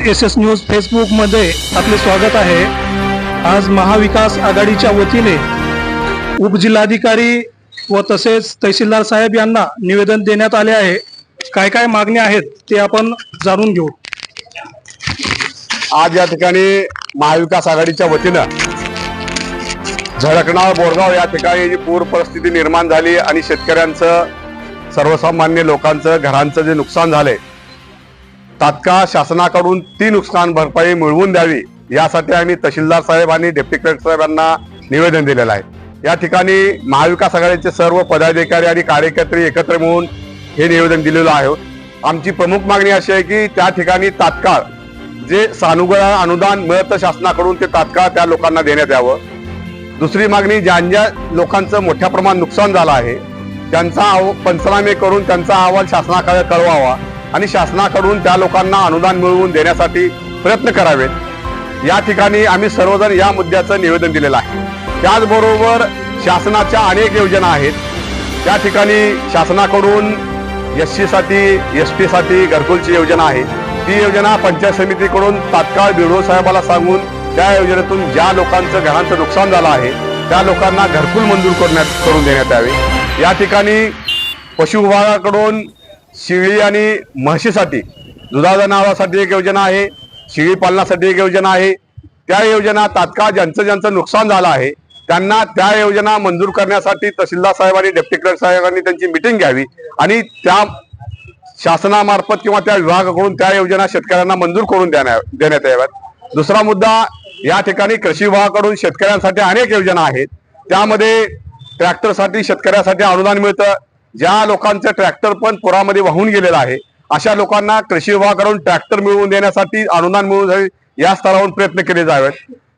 S S news फेसबुकमध्ये आपले स्वागत आहे. आज महाविकास आघाडीच्या वतीने उपजिल्हाधिकारी व तसेच तहसीलदार साहेब यांना निवेदन देण्यात आले आहे. काय काय मागण्या आहेत ते आपण जाणून घेऊ. आज या ठिकाणी महाविकास आघाडीच्या वतीनं झळकणार बोरगाव या ठिकाणी जी पूर परिस्थिती निर्माण झाली आणि शेतकऱ्यांचं सर्वसामान्य लोकांचं घरांचं जे नुकसान झालंय तात्काळ शासनाकडून ती नुकसान भरपाई मिळवून द्यावी यासाठी आम्ही तहसीलदार साहेब आणि डेप्टी कलेक्टर साहेबांना निवेदन दिलेलं आहे. या ठिकाणी महाविकास आघाडीचे सर्व पदाधिकारी आणि कार्यकर्ते एकत्र मिळून हे निवेदन दिलेलं आहे. आमची प्रमुख मागणी अशी आहे की त्या ठिकाणी तात्काळ जे सानुग्रह अनुदान मिळतं शासनाकडून ते तात्काळ त्या लोकांना देण्यात यावं. दुसरी मागणी ज्या ज्या लोकांचं मोठ्या प्रमाणात नुकसान झालं आहे त्यांचा अहवा- पंचनामे करून त्यांचा अहवाल शासनाकडे कळवावा. आणि शासनाकडून त्या लोकांना अनुदान मिळवून देण्यासाठी प्रयत्न करावेत. या ठिकाणी आम्ही सर्वजण या मुद्द्याचं निवेदन दिलेलं आहे. त्याचबरोबर शासनाच्या अनेक योजना आहेत. त्या ठिकाणी शासनाकडून एससाठी एस टीसाठी घरकुलची योजना आहे. ती योजना पंचायत समितीकडून तात्काळ बिडो साहेबाला सांगून त्या योजनेतून ज्या लोकांचं घरांचं नुकसान झालं आहे त्या लोकांना घरकुल मंजूर करण्यात करून देण्यात यावे. या ठिकाणी पशु विभागाकडून शेळी आणि म्हशीसाठी दुधा जनावरासाठी एक योजना आहे शेळी पालनासाठी एक योजना आहे. त्या योजना तात्काळ ज्यांचं ज्यांचं नुकसान झालं आहे त्यांना त्या योजना मंजूर करण्यासाठी तहसीलदार साहेब आणि डेप्टी कलेक्टर साहेबांनी त्यांची मिटिंग घ्यावी आणि त्या शासनामार्फत किंवा त्या विभागाकडून त्या योजना शेतकऱ्यांना मंजूर करून देण्या देण्यात याव्यात. दुसरा मुद्दा या ठिकाणी कृषी विभागाकडून शेतकऱ्यांसाठी अनेक योजना आहेत. त्यामध्ये ट्रॅक्टरसाठी शेतकऱ्यासाठी अनुदान मिळतं ज्या लोकांचं ट्रॅक्टर पण पुरामध्ये वाहून गेलेलं आहे अशा लोकांना कृषी विभागाकडून ट्रॅक्टर मिळवून देण्यासाठी अनुदान मिळवून या स्तरावरून प्रयत्न केले जावेत.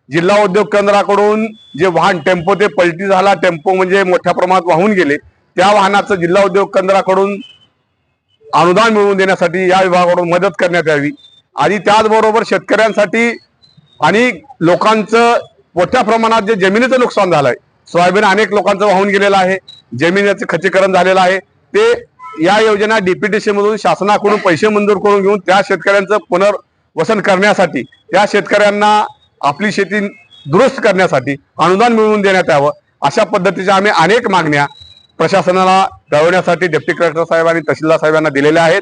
जिल्हा उद्योग केंद्राकडून जे वाहन टेम्पो ते पलटी झाला टेम्पो म्हणजे मोठ्या प्रमाणात वाहून गेले त्या वाहनाचं जिल्हा उद्योग केंद्राकडून अनुदान मिळवून देण्यासाठी या विभागाकडून मदत करण्यात यावी. आणि त्याचबरोबर शेतकऱ्यांसाठी आणि लोकांचं मोठ्या प्रमाणात जे जमिनीचं नुकसान झालंय सोयाबीन अनेक लोकांचं वाहून गेलेलं आहे. जमिनीचं खचीकरण झालेलं आहे. ते या योजना डीपीटीसी मधून शासनाकडून पैसे मंजूर करून घेऊन त्या शेतकऱ्यांचं पुनर्वसन करण्यासाठी त्या शेतकऱ्यांना आपली शेती दुरुस्त करण्यासाठी अनुदान मिळवून देण्यात यावं. अशा पद्धतीच्या आम्ही अनेक मागण्या प्रशासनाला कळवण्यासाठी डेप्टी कलेक्टर साहेब आणि तहसीलदार साहेबांना दिलेल्या आहेत.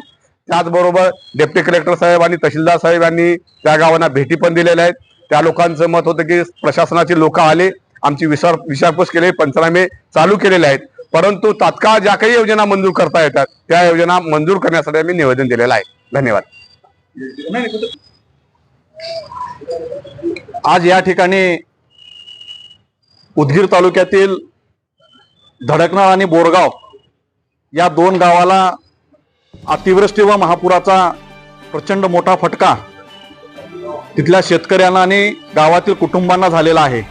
त्याचबरोबर डेप्टी कलेक्टर साहेब आणि तहसीलदार साहेब यांनी त्या गावांना भेटी पण दिलेल्या आहेत. त्या लोकांचं मत होतं की प्रशासनाचे लोक आले आमची विचार विचारपूस केली पंचनामे चालू केलेले आहेत. परंतु तात्काळ ज्या काही योजना मंजूर करता येतात त्या योजना मंजूर करण्यासाठी आम्ही निवेदन दिलेलं आहे. धन्यवाद. आज या ठिकाणी उदगीर तालुक्यातील धडकनाळ आणि बोरगाव या दोन गावाला अतिवृष्टी व महापुराचा प्रचंड मोठा फटका तिथल्या शेतकऱ्यांना आणि गावातील कुटुंबांना झालेला आहे.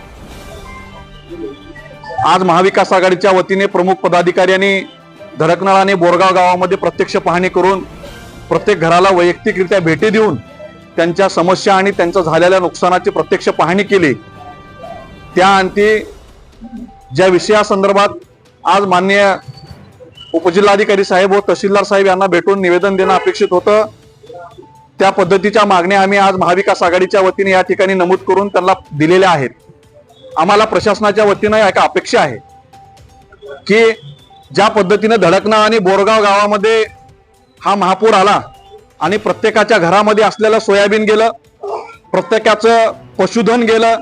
आज महाविकास आघाडीच्या वतीने प्रमुख पदाधिकाऱ्यांनी धडकनाळ आणि बोरगाव गावामध्ये प्रत्यक्ष पाहणी करून प्रत्येक घराला वैयक्तिकरित्या भेटी देऊन त्यांच्या समस्या आणि त्यांच्या झालेल्या नुकसानाची प्रत्यक्ष पाहणी केली. त्या अंती ज्या विषयासंदर्भात आज माननीय उपजिल्हाधिकारी साहेब व तहसीलदार साहेब यांना भेटून निवेदन देणं अपेक्षित होतं. त्या पद्धतीच्या मागण्या आम्ही आज महाविकास आघाडीच्या वतीने या ठिकाणी नमूद करून त्यांना दिलेल्या आहेत. आम्हाला प्रशासनाच्या वतीनं एक अपेक्षा आहे की ज्या पद्धतीनं धडकना आणि बोरगाव गावामध्ये हा महापूर आला आणि प्रत्येकाच्या घरामध्ये असलेलं सोयाबीन गेलं प्रत्येकाचं पशुधन गेलं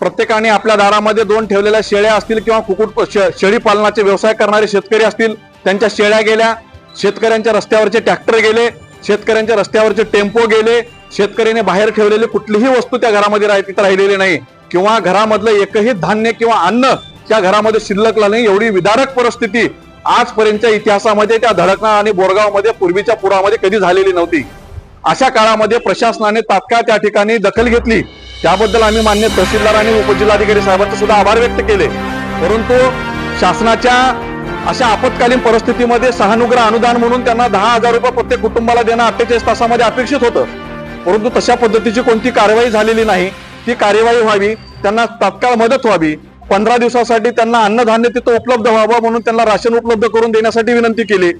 प्रत्येकाने आपल्या दारामध्ये दोन ठेवलेल्या शेळ्या असतील किंवा कुकुट शेळी पालनाचे व्यवसाय करणारे शेतकरी असतील त्यांच्या शेळ्या गेल्या शेतकऱ्यांच्या रस्त्यावरचे ट्रॅक्टर गेले शेतकऱ्यांच्या रस्त्यावरचे टेम्पो गेले शेतकऱ्याने बाहेर ठेवलेली कुठलीही वस्तू त्या घरामध्ये राह- तिथं राहिलेली नाही. किंवा घरामधलं एकही धान्य किंवा अन्न त्या घरामध्ये शिल्लकला नाही एवढी विदारक परिस्थिती आजपर्यंतच्या इतिहासामध्ये त्या धडकणा आणि बोरगावमध्ये पूर्वीच्या पुरामध्ये कधी झालेली नव्हती. अशा काळामध्ये प्रशासनाने तात्काळ त्या ठिकाणी दखल घेतली. त्याबद्दल आम्ही मान्य तहसीलदार आणि उपजिल्हाधिकारी साहेबांचे सुद्धा आभार व्यक्त केले. परंतु शासनाच्या अशा आपत्कालीन परिस्थितीमध्ये सहानुग्रह अनुदान म्हणून त्यांना दहा हजार रुपये प्रत्येक कुटुंबाला देणं अठ्ठेचाळीस तासामध्ये अपेक्षित होतं. परंतु तशा पद्धतीची कोणती कारवाई झालेली नाही. ती कार्यवाही व्हावी त्यांना तात्काळ मदत व्हावी. पंधरा दिवसासाठी त्यांना अन्नधान्य तिथं उपलब्ध व्हावं म्हणून त्यांना राशन उपलब्ध करून देण्यासाठी विनंती केली.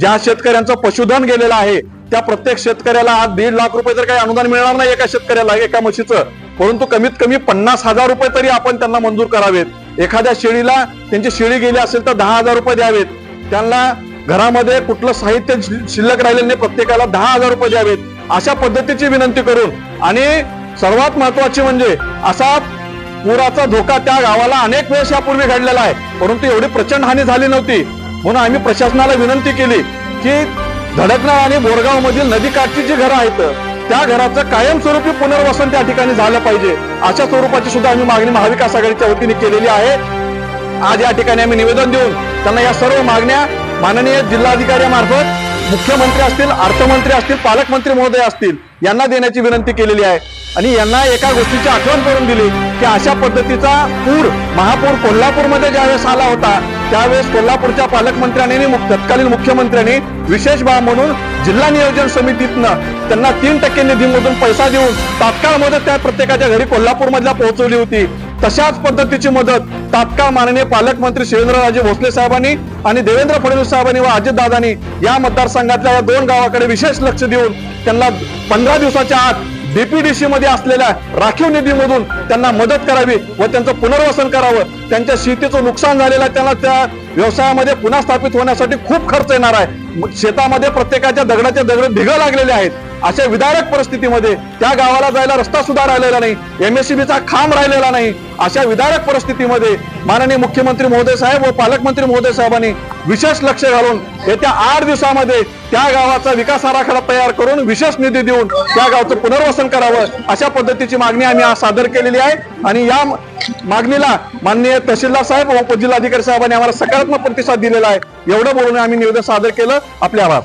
ज्या शेतकऱ्यांचं पशुधन गेलेलं आहे त्या प्रत्येक शेतकऱ्याला आज दीड लाख रुपये तर काही अनुदान मिळणार नाही एका शेतकऱ्याला एका म्हशीचं. परंतु कमीत कमी पन्नास हजार रुपये तरी आपण त्यांना मंजूर करावेत. एखाद्या शेळीला त्यांची शेळी गेली असेल तर दहा हजार रुपये द्यावेत. त्यांना घरामध्ये कुठलं साहित्य शि- शिल्लक राहिलेलं नाही प्रत्येकाला दहा हजार रुपये द्यावेत. अशा पद्धतीची विनंती करून आणि सर्वात महत्वाची म्हणजे असा पुराचा धोका त्या गावाला अनेक वेळेस यापूर्वी घडलेला आहे. परंतु एवढी प्रचंड हानी झाली नव्हती. म्हणून आम्ही प्रशासनाला विनंती केली की धडकनाळ आणि बोरगाव मधील नदीकाठची जी घरं आहेत त्या घराचं कायमस्वरूपी पुनर्वसन त्या ठिकाणी झालं पाहिजे. अशा स्वरूपाची सुद्धा आम्ही मागणी महाविकास आघाडीच्या वतीने केलेली आहे. आज या ठिकाणी आम्ही निवेदन देऊन त्यांना या सर्व मागण्या माननीय जिल्हाधिकाऱ्यामार्फत मुख्यमंत्री असतील अर्थमंत्री असतील पालकमंत्री महोदय असतील यांना देण्याची विनंती केलेली आहे. आणि यांना एका गोष्टीची आठवण करून दिली की अशा पद्धतीचा पूर महापूर कोल्हापूरमध्ये ज्यावेळेस आला होता त्यावेळेस कोल्हापूरच्या पालकमंत्र्यांनी तत्कालीन मुख्यमंत्र्यांनी विशेष बाब म्हणून जिल्हा नियोजन समितीतनं त्यांना तीन टक्के निधीमधून पैसा देऊन तात्काळ मदत त्या प्रत्येकाच्या घरी कोल्हापूरमधल्या पोहोचवली होती. तशाच पद्धतीची मदत तात्काळ माननीय पालकमंत्री शिवेंद्रराजे भोसले साहेबांनी आणि देवेंद्र फडणवीस साहेबांनी व अजितदादांनी या मतदारसंघातल्या या दोन गावाकडे विशेष लक्ष देऊन त्यांना पंधरा दिवसाच्या आत डीपीडीसी मध्ये असलेल्या राखीव निधीमधून त्यांना मदत करावी व त्यांचं पुनर्वसन करावं. त्यांच्या शेतीचं नुकसान झालेलं आहे त्यांना त्या व्यवसायामध्ये पुन्हा स्थापित होण्यासाठी खूप खर्च येणार आहे. शेतामध्ये प्रत्येकाच्या दगडाच्या दगड भिगं लागलेले आहेत. अशा विदारक परिस्थितीमध्ये त्या गावाला जायला रस्ता सुद्धा राहिलेला नाही. एमएससीबीचा खांब राहिलेला नाही. अशा विदारक परिस्थितीमध्ये माननीय मुख्यमंत्री महोदय साहेब व पालकमंत्री महोदय साहेबांनी विशेष लक्ष घालून येत्या आठ दिवसामध्ये त्या गावाचा विकास आराखडा तयार करून विशेष निधी देऊन त्या गावचं पुनर्वसन करावं अशा पद्धतीची मागणी आम्ही आज सादर केलेली आहे. आणि या मागणीला माननीय तहसीलदार साहेब व उपजिल्हाधिकारी साहेबांनी आम्हाला सकारात्मक प्रतिसाद दिलेला आहे. एवढं बोलून आम्ही निवेदन सादर केलं. आपले आभार.